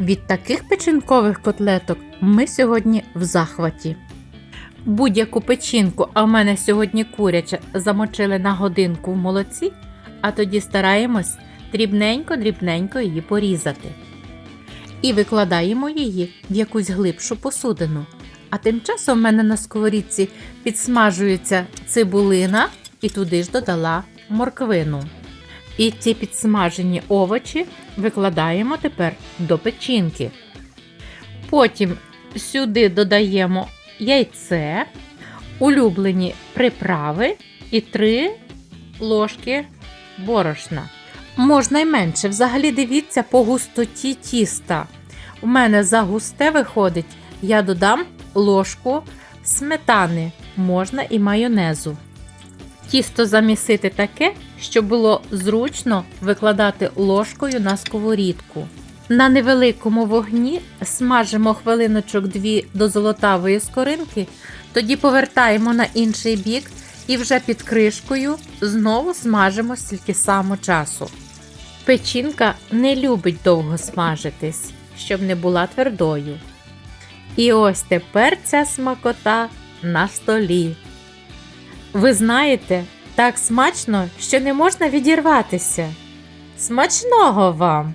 Від таких печінкових котлеток ми сьогодні в захваті. Будь-яку печінку, а в мене сьогодні куряча, замочили на годинку в молоці, а тоді стараємось дрібненько-дрібненько її порізати. І викладаємо її в якусь глибшу посудину. А тим часом в мене на сковорідці підсмажується цибулина і туди ж додала морквину. І ці підсмажені овочі викладаємо тепер до печінки. Потім сюди додаємо яйце, улюблені приправи і 3 ложки борошна. Можна й менше. Взагалі дивіться по густоті тіста. У мене за густе виходить, я додам ложку сметани, можна і майонезу. Тісто замісити таке, щоб було зручно викладати ложкою на сковорідку. На невеликому вогні смажимо хвилиночок дві до золотавої скоринки, тоді повертаємо на інший бік і вже під кришкою знову смажимо стільки само часу. Печінка не любить довго смажитись, щоб не була твердою. І ось тепер ця смакота на столі. Ви знаєте, так смачно, що не можна відірватися. Смачного вам!